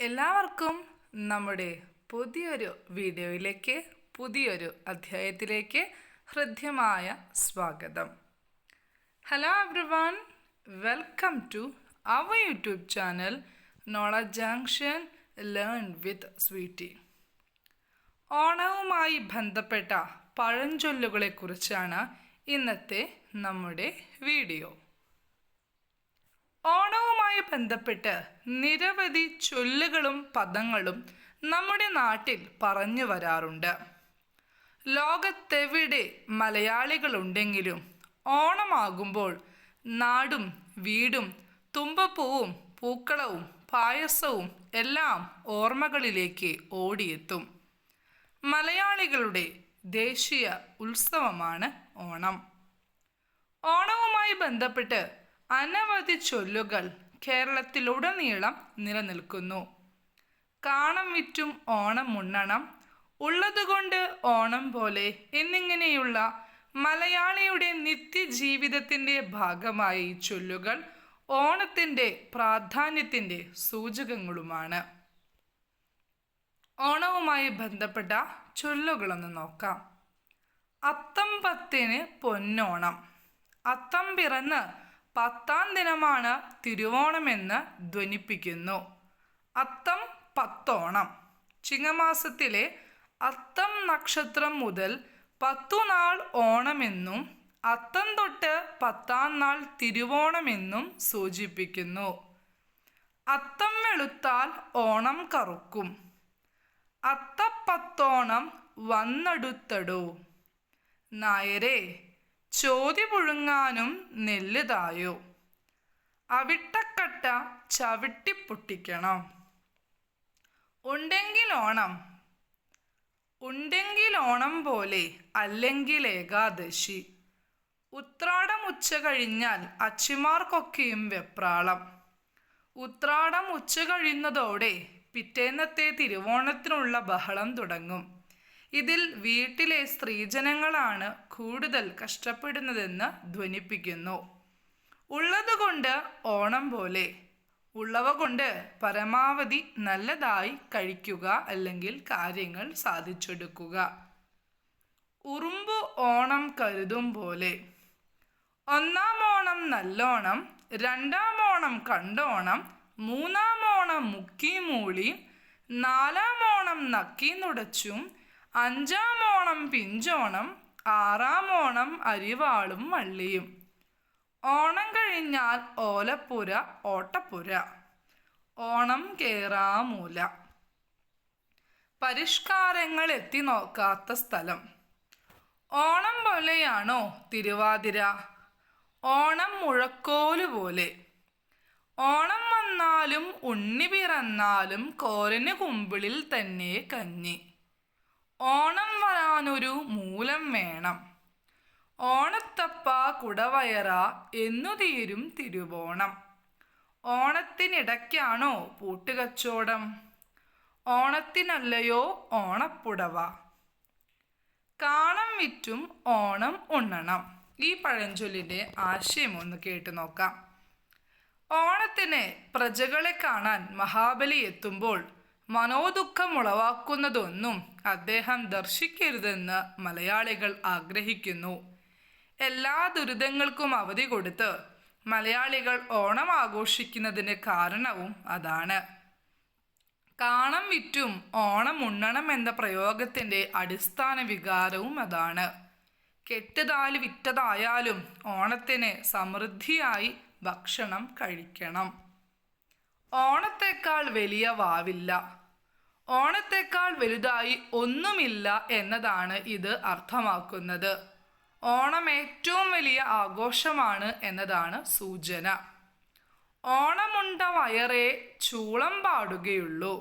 എല്ലാവർക്കും നമ്മുടെ പുതിയൊരു വീഡിയോയിലേക്ക് പുതിയൊരു അധ്യായത്തിലേക്ക് ഹൃദ്യമായ സ്വാഗതം. Hello everyone welcome to our YouTube channel knowledge junction learn with Sweety ഓണവുമായി ബന്ധപ്പെട്ട പഴഞ്ചൊല്ലുകളെക്കുറിച്ചാണ് ഇന്നത്തെ നമ്മുടെ വീഡിയോ. ഓണവുമായി ബന്ധപ്പെട്ട് നിരവധി ചൊല്ലുകളും പദങ്ങളും നമ്മുടെ നാട്ടിൽ പറഞ്ഞു വരാറുണ്ട്. ലോകത്തെവിടെ മലയാളികളുണ്ടെങ്കിലും ഓണമാകുമ്പോൾ നാടും വീടും തുമ്പപ്പൂവും പൂക്കളവും പായസവും എല്ലാം ഓർമ്മകളിലേക്ക് ഓടിയെത്തും. മലയാളികളുടെ ദേശീയ ഉത്സവമാണ് ഓണം. ഓണവുമായി ബന്ധപ്പെട്ട് അനവധി ചൊല്ലുകൾ കേരളത്തിലുടനീളം നിലനിൽക്കുന്നു. കാണം വിറ്റും ഓണം ഉണ്ണണം. ഉള്ളതുകൊണ്ട് ഓണം പോലെ എന്നിങ്ങനെയുള്ള മലയാളിയുടെ നിത്യജീവിതത്തിന്റെ ഭാഗമായ ചൊല്ലുകൾ ഓണത്തിന്റെ പ്രാധാന്യത്തിന്റെ സൂചകങ്ങളുമാണ്. ഓണവുമായി ബന്ധപ്പെട്ട ചൊല്ലുകളൊന്ന് നോക്കാം. അത്തം പത്തിന് പൊന്നോണം. അത്തം പിറന്ന് പത്താം ദിനമാണ് തിരുവോണമെന്ന് ധ്വനിപ്പിക്കുന്നു. അത്തം പത്തോണം. ചിങ്ങമാസത്തിലെ അത്തം നക്ഷത്രം മുതൽ പത്തു നാൾ ഓണമെന്നും അത്തം തൊട്ട് പത്താം നാൾ തിരുവോണമെന്നും സൂചിപ്പിക്കുന്നു. അത്തം വെളുത്താൽ ഓണം കറുക്കും. അത്തപ്പത്തോണം വന്നടുത്തടോ. നായരെ ചോതി പുഴുങ്ങാനും നെല്ല് തായോ അവിട്ടക്കട്ട ചവിട്ടിപ്പൊട്ടിക്കണം. ഉണ്ടെങ്കിൽ ഓണം ഉണ്ടെങ്കിൽ ഓണം പോലെ അല്ലെങ്കിൽ ഏകാദശി. ഉത്രാടം ഉച്ച കഴിഞ്ഞാൽ അച്ചിമാർക്കൊക്കെയും വെപ്രാളം. ഉത്രാടം ഉച്ച കഴിയുന്നതോടെ പിറ്റേന്നത്തെ തിരുവോണത്തിനുള്ള ബഹളം തുടങ്ങും. ഇതിൽ വീട്ടിലെ സ്ത്രീജനങ്ങളാണ് കൂടുതൽ കഷ്ടപ്പെടുന്നതെന്ന് ധ്വനിപ്പിക്കുന്നു. ഉള്ളതുകൊണ്ട് ഓണം പോലെ. ഉള്ളവ കൊണ്ട് പരമാവധി നല്ലതായി കഴിക്കുക അല്ലെങ്കിൽ കാര്യങ്ങൾ സാധിച്ചെടുക്കുക. ഉറുമ്പു ഓണം കരുതും പോലെ. ഒന്നാം ഓണം നല്ലോണം രണ്ടാം ഓണം കണ്ടോണം മൂന്നാം ഓണം മുക്കി മൂളി നാലാം ഓണം നക്കി നുടച്ചും അഞ്ചാം ഓണം പിഞ്ചോണം ആറാം ഓണം അരിവാളും വള്ളിയും. ഓണം കഴിഞ്ഞാൽ ഓലപ്പുര ഓട്ടപ്പുര. ഓണം കേറാമൂല. പരിഷ്കാരങ്ങൾ എത്തി നോക്കാത്ത സ്ഥലം. ഓണം പോലെയാണോ തിരുവാതിര? ഓണം മുഴക്കോൽ പോലെ. ഓണം വന്നാലും ഉണ്ണി പിറന്നാലും കോരന് കുമ്പിളിൽ തന്നെ കഞ്ഞി. ഓണം വരാനൊരു മൂലം വേണം. ഓണത്തപ്പ കുടവയറ എന്നു തീരും തിരുവോണം. ഓണത്തിനിടയ്ക്കാണോ പൂട്ടുകച്ചോടം? ഓണത്തിനല്ലയോ ഓണപ്പുടവ? കാണം വിറ്റും ഓണം ഉണ്ണണം. ഈ പഴഞ്ചൊല്ലിന്റെ ആശയം ഒന്ന് കേട്ടു നോക്കാം. ഓണത്തിന് പ്രജകളെ കാണാൻ മഹാബലി എത്തുമ്പോൾ മനോദുഃഖം ഉളവാക്കുന്നതൊന്നും അദ്ദേഹം ദർശിക്കരുതെന്ന് മലയാളികൾ ആഗ്രഹിക്കുന്നു. എല്ലാ ദുരിതങ്ങൾക്കും അവധി കൊടുത്ത് മലയാളികൾ ഓണം ആഘോഷിക്കുന്നതിന് കാരണവും അതാണ്. കാണം വിറ്റും ഓണം ഉണ്ണണം എന്ന പ്രയോഗത്തിന്റെ അടിസ്ഥാന വികാരവും അതാണ്. കെട്ടുതാൽ വിറ്റതായാലും ഓണത്തിന് സമൃദ്ധിയായി ഭക്ഷണം കഴിക്കണം. ഓണത്തേക്കാൾ വലിയ വാവില്ല. ഓണത്തേക്കാൾ വലുതായി ഒന്നുമില്ല എന്നതാണ് ഇത് അർത്ഥമാക്കുന്നത്. ഓണം ഏറ്റവും വലിയ ആഘോഷമാണ് എന്നതാണ് സൂചന. ഓണമുണ്ട വയറെ ചൂളം പാടുകയുള്ളൂ.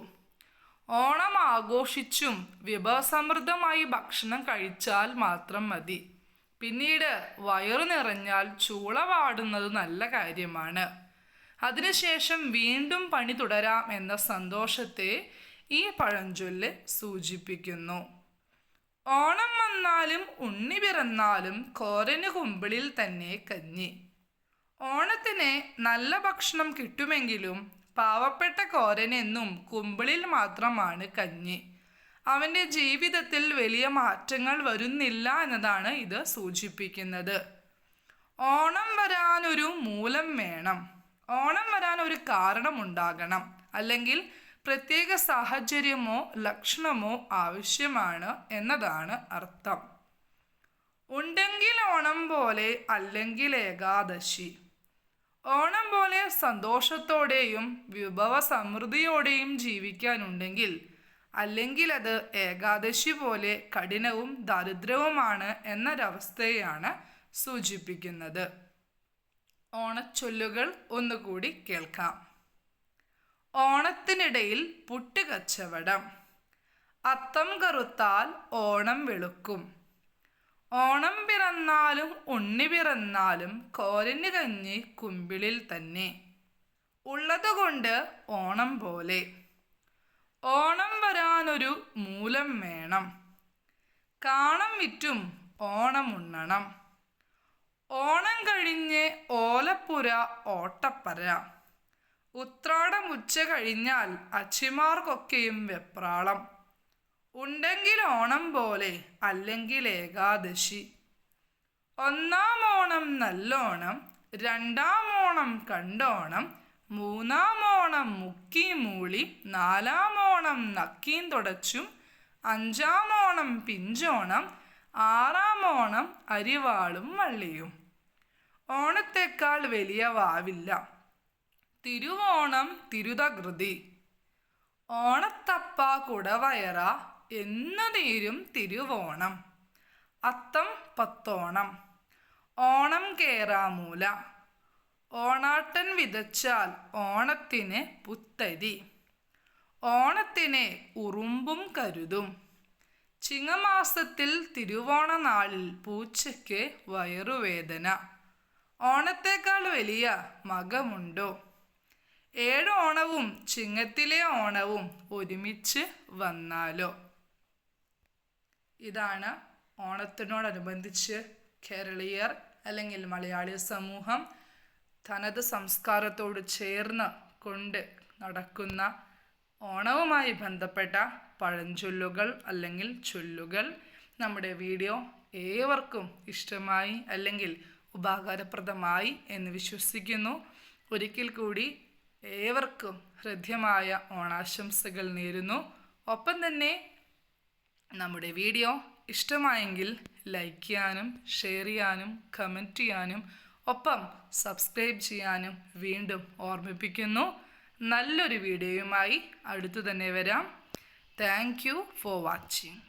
ഓണം ആഘോഷിച്ചും വിഭവസമൃദ്ധമായി ഭക്ഷണം കഴിച്ചാൽ മാത്രം മതി. പിന്നീട് വയറു നിറഞ്ഞാൽ ചൂള പാടുന്നത് നല്ല കാര്യമാണ്. അതിനുശേഷം വീണ്ടും പണി തുടരാം എന്ന സന്തോഷത്തെ ഈ പഴഞ്ചൊല്ല് സൂചിപ്പിക്കുന്നു. ഓണം വന്നാലും ഉണ്ണി പിറന്നാലും കോരന് കുമ്പിളിൽ തന്നെ കഞ്ഞി. ഓണത്തിന് നല്ല ഭക്ഷണം കിട്ടുമെങ്കിലും പാവപ്പെട്ട കോരനെന്നും കുമ്പിളിൽ മാത്രമാണ് കഞ്ഞി. അവന്റെ ജീവിതത്തിൽ വലിയ മാറ്റങ്ങൾ വരുന്നില്ല എന്നതാണ് ഇത് സൂചിപ്പിക്കുന്നത്. ഓണം വരാനൊരു മൂലം വേണം. ഓണം വരാൻ ഒരു കാരണമുണ്ടാകണം. അല്ലെങ്കിൽ പ്രത്യേക സാഹചര്യമോ ലക്ഷണമോ ആവശ്യമാണ് എന്നതാണ് അർത്ഥം. ഉണ്ടെങ്കിൽ ഓണം പോലെ അല്ലെങ്കിൽ ഏകാദശി. ഓണം പോലെ സന്തോഷത്തോടെയും വിഭവ സമൃദ്ധിയോടെയും ജീവിക്കാനുണ്ടെങ്കിൽ അല്ലെങ്കിൽ അത് ഏകാദശി പോലെ കഠിനവും ദരിദ്രവുമാണ് എന്നൊരവസ്ഥയാണ് സൂചിപ്പിക്കുന്നത്. ഓണച്ചൊല്ലുകൾ ഒന്നുകൂടി കേൾക്കാം. ഓണത്തിനിടയിൽ പുട്ടുകച്ചവടം. അത്തം കറുത്താൽ ഓണം വെളുക്കും. ഓണം പിറന്നാലും ഉണ്ണി പിറന്നാലും കോരന് കഞ്ഞി കുമ്പിളിൽ തന്നെ. ഉള്ളതുകൊണ്ട് ഓണം പോലെ. ഓണം വരാനൊരു മൂലം വേണം. കാണം വിറ്റും ഓണം ഉണ്ണണം. ഓണം കഴിഞ്ഞ് ഓലപ്പുര ഓട്ടപ്പര. ഉത്രാടം ഉച്ച കഴിഞ്ഞാൽ അച്ചിമാർക്കൊക്കെയും വെപ്രാളം. ഉണ്ടെങ്കിൽ ഓണം പോലെ അല്ലെങ്കിൽ ഏകാദശി. ഒന്നാം ഓണം നല്ലോണം രണ്ടാം ഓണം കണ്ടോണം മൂന്നാം ഓണം മുക്കി മൂളി നാലാം ഓണം നക്കീം തുടച്ചും അഞ്ചാം ഓണം പിഞ്ചോണം ആറാം ഓണം അരിവാളും വള്ളിയും. ഓണത്തെക്കാൾ വലിയ വാവില്ല. തിരുവോണം തിരുതകൃതി. ഓണത്തപ്പ കുടവയറ എന്നു നേരും തിരുവോണം. അത്തം പത്തോണം. ഓണം കേറാമൂല. ഓണാട്ടൻ വിതച്ചാൽ ഓണത്തിന് പുത്തരി. ഓണത്തിന് ഉറുമ്പും കരുതും. ചിങ്ങമാസത്തിൽ തിരുവോണ നാളിൽ പൂച്ചയ്ക്ക് വയറുവേദന. ഓണത്തേക്കാൾ വലിയ മകമുണ്ടോ? ഏഴ് ഓണവും ചിങ്ങത്തിലെ ഓണവും ഒരുമിച്ച് വന്നാലോ? ഇതാണ് ഓണത്തിനോടനുബന്ധിച്ച് കേരളീയർ അല്ലെങ്കിൽ മലയാളി സമൂഹം തനത് സംസ്കാരത്തോട് ചേർന്ന് കൊണ്ട് നടക്കുന്ന ഓണവുമായി ബന്ധപ്പെട്ട പഴഞ്ചൊല്ലുകൾ അല്ലെങ്കിൽ ചൊല്ലുകൾ നമ്മുടെ വീഡിയോ ഏവർക്കും ഇഷ്ടമായി അല്ലെങ്കിൽ ഉപകാരപ്രദമായി എന്ന് വിശ്വസിക്കുന്നു. ഒരിക്കൽ കൂടി ഏവർക്കും ഹൃദ്യമായ ഓണാശംസകൾ നേരുന്നു. ഒപ്പം തന്നെ നമ്മുടെ വീഡിയോ ഇഷ്ടമായെങ്കിൽ ലൈക്ക് ചെയ്യാനും ഷെയർ ചെയ്യാനും കമന്റ് ചെയ്യാനും ഒപ്പം സബ്സ്ക്രൈബ് ചെയ്യാനും വീണ്ടും ഓർമ്മിപ്പിക്കുന്നു. നല്ലൊരു വീഡിയോയുമായി അടുത്തു തന്നെ വരാം. Thank for watching.